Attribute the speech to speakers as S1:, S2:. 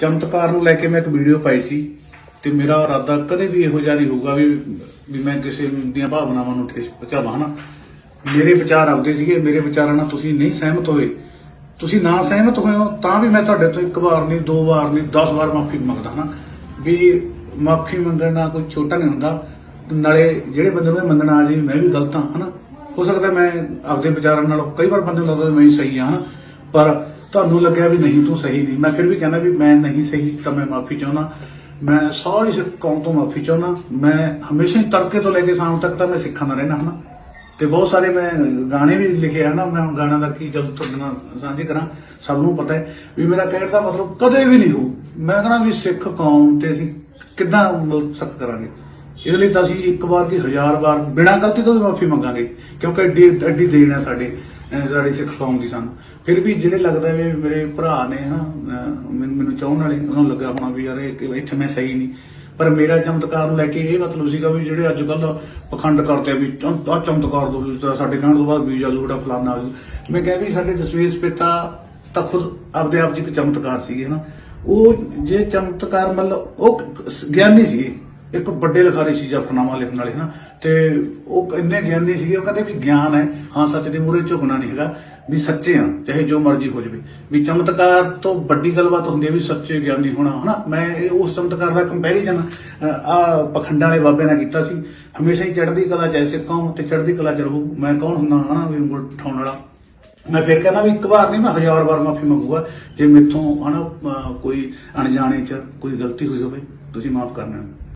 S1: ਚਮਤਕਾਰ ਨੂੰ ਲੈ ਕੇ ਮੈਂ ਇੱਕ ਵੀਡੀਓ ਪਾਈ ਸੀ ਤੇ ਮੇਰਾ ਇਰਾਦਾ ਕਦੇ ਵੀ ਇਹੋ ਜਿਹਾ ਨਹੀਂ ਹੋਊਗਾ ਵੀ ਵੀ ਮੈਂ ਕਿਸੇ ਦੀਆਂ ਭਾਵਨਾਵਾਂ ਨੂੰ ਠੇਸ ਪਹੁੰਚਾਵਾਂ, ਹਨਾ? ਮੇਰੇ ਵਿਚਾਰ ਆਪਦੇ ਸੀਗੇ, ਮੇਰੇ ਵਿਚਾਰਾਂ ਨਾਲ ਤੁਸੀਂ ਨਹੀਂ ਸਹਿਮਤ ਹੋਏ। ਤੁਸੀਂ ਨਾ ਸਹਿਮਤ ਹੋਏ ਹੋ, ਤਾਂ ਵੀ ਮੈਂ ਤੁਹਾਡੇ ਤੋਂ ਇੱਕ ਵਾਰ ਨਹੀਂ, ਦੋ ਵਾਰ ਨਹੀਂ 10 ਵਾਰ ਮਾਫੀ ਮੰਗਦਾ ਹਾਂ ਵੀ ਮਾਫੀ ਮੰਗਣ ਨਾਲ ਕੋਈ ਛੋਟਾ ਨਹੀਂ ਹੁੰਦਾ। ਨਾਲੇ ਜਿਹੜੇ ਬੰਦੇ ਨੂੰ ਇਹ ਮੰਨਣਾ ਆ ਜੀ, ਮੈਂ ਵੀ ਗਲਤ ਹਾਂ, ਹਨਾ? ਹੋ ਸਕਦਾ ਮੈਂ ਆਪਦੇ ਵਿਚਾਰਾਂ ਨਾਲ ਕਈ ਵਾਰ ਬੰਦੇ ਨੂੰ ਲੱਗਦਾ ਵੀ ਮੈਂ ਸਹੀ ਹਾਂ, ਹਨਾ। ਪਰ ਤੁਹਾਨੂੰ ਲੱਗਿਆ ਵੀ ਨਹੀਂ ਤੂੰ ਸਹੀ ਨਹੀਂ। ਮੈਂ ਫਿਰ ਵੀ ਕਹਿੰਦਾ ਵੀ ਮੈਂ ਨਹੀਂ ਸਹੀ, ਤਾਂ ਮੈਂ ਮਾਫੀ ਚਾਹੁੰਦਾ। ਮੈਂ ਸਾਰੀ ਕੌਮ ਤੋਂ ਮਾਫੀ ਚਾਹੁੰਦਾ। ਮੈਂ ਹਮੇਸ਼ਾ ਹੀ ਤੜਕੇ ਤੋਂ ਲੈ ਕੇ ਸ਼ਾਮ ਤੱਕ ਤਾਂ ਮੈਂ ਸਿੱਖਾਂ ਦਾ ਰਹਿਣਾ ਹਨਾ? ਤੇ ਬਹੁਤ ਸਾਰੇ ਮੈਂ ਗਾਣੇ ਵੀ ਲਿਖੇ ਹਨ? ਨਾ ਮੈਂ ਹੁਣ ਗਾਣਾ ਦਾ ਕੀ ਜਦ ਤੁਹਾਡੇ ਨਾਲ ਸਾਂਝੇ ਕਰਾਂ, ਸਭ ਨੂੰ ਪਤਾ ਹੈ ਵੀ ਮੇਰਾ ਕਹਿਣ ਦਾ ਮਤਲਬ ਕਦੇ ਵੀ ਨਹੀਂ ਹੋ ਮੈਂ ਕਹਿੰਦਾ ਵੀ ਸਿੱਖ ਕੌਮ ਤੇ ਅਸੀਂ ਕਿੱਦਾਂ ਮਤਲਬ ਸਖਤ ਕਰਾਂਗੇ? ਇਹਦੇ ਲਈ ਤਾਂ ਅਸੀਂ ਇੱਕ ਵਾਰ ਕੀ ਹਜ਼ਾਰ ਵਾਰ ਬਿਨਾਂ ਗਲਤੀ ਤੋਂ ਵੀ ਮਾਫੀ ਮੰਗਾਂਗੇ, ਕਿਉਂਕਿ ਐਡੀ ਐਡੀ ਦੇਣ ਹੈ ਸਾਡੇ। ਅਹ ਸਾਡੀ ਸਿੱਖ ਫਿਰ ਵੀ ਜਿਹੜੇ ਲੱਗਦਾ ਵੀ ਮੇਰੇ ਭਰਾ ਨੇ ਹਾਂ ਮੈਨੂੰ ਚਾਹਣ ਵਾਲੇ ਉਹਨਾਂ ਨੂੰ ਲੱਗਾ ਹੋਣਾ ਵੀ ਯਾਰ ਇਹ ਇੱਥੇ ਮੈਂ ਸਹੀ ਨਹੀਂ। ਪਰ ਮੇਰਾ ਚਮਤਕਾਰ ਨੂੰ ਲੈ ਕੇ ਇਹ ਮਤਲਬ ਸੀਗਾ ਵੀ ਜਿਹੜੇ ਅੱਜ ਕੱਲ ਪਖੰਡ ਕਰਦੇ ਆ ਵੀ ਆ ਚਮਤਕਾਰ ਦੋ ਵੀ ਸਾਡੇ ਕਹਿਣ ਤੋਂ ਬਾਅਦ ਵੀਜ਼ਾ ਜੂੜਾ ਫਲਾਨਾ ਮੈਂ ਕਿਹਾ ਵੀ ਸਾਡੇ ਦਸਵੇਸ਼ ਪਿਤਾ ਤਾਂ ਖੁਦ ਆਪਦੇ ਆਪ 'ਚ ਇੱਕ ਚਮਤਕਾਰ ਸੀਗੇ ਹਨਾ। ਉਹ ਜੇ ਚਮਤਕਾਰ ਮਤਲਬ ਉਹ ਗਿਆਨੀ ਸੀਗੇ ਇੱਕ ਵੱਡੇ ਲਿਖਾਰੀ ਸੀ ਜਫਰਨਾਮਾ ਲਿਖਣ ਵਾਲੇ ਹਨਾ। ਤੇ ਉਹ ਇੰਨੇ ਗਿਆਨੀ ਸੀਗੇ, ਉਹ ਕਹਿੰਦੇ ਵੀ ਗਿਆਨ ਹੈ। ਹਾਂ, ਸੱਚ ਦੇ ਮੂਹਰੇ ਝੁਕਣਾ ਨਹੀਂ ਹੈਗਾ, ਵੀ ਸੱਚੇ ਆ ਚਾਹੇ ਜੋ ਮਰਜ਼ੀ ਹੋ ਜਾਵੇ। ਵੀ ਚਮਤਕਾਰ ਤੋਂ ਵੱਡੀ ਗੱਲਬਾਤ ਹੁੰਦੀ ਹੈ ਵੀ ਸੱਚੇ ਗਿਆਨੀ ਹੋਣਾ, ਹਨਾ? ਮੈਂ ਇਹ ਉਸ ਚਮਤਕਾਰ ਦਾ ਕੰਪੈਰੀਜ਼ਨ ਆ ਪਖੰਡਾਂ ਵਾਲੇ ਬਾਬੇ ਨਾਲ ਕੀਤਾ ਸੀ। ਹਮੇਸ਼ਾ ਹੀ ਚੜ੍ਹਦੀ ਕਲਾ ਜੈਸੇ ਐਸੇ ਕੌਮ ਤੇ ਚੜ੍ਹਦੀ ਕਲਾ ਚ ਰਹੂ। ਮੈਂ ਕੌਣ ਹੁੰਦਾ, ਹਨਾ, ਵੀ ਉਂਗਲ ਉਠਾਉਣ ਵਾਲਾ? ਮੈਂ ਫਿਰ ਕਹਿੰਦਾ ਵੀ ਇੱਕ ਵਾਰ ਨਹੀਂ, ਮੈਂ ਹਜ਼ਾਰ ਵਾਰ ਮਾਫੀ ਮੰਗੂਗਾ। ਜੇ ਮੇਥੋਂ, ਹਨਾ ਕੋਈ ਅਣਜਾਣੇ ਚ ਕੋਈ ਗਲਤੀ ਹੋਈ ਹੋਵੇ, ਤੁਸੀਂ ਮਾਫ ਕਰਨਾ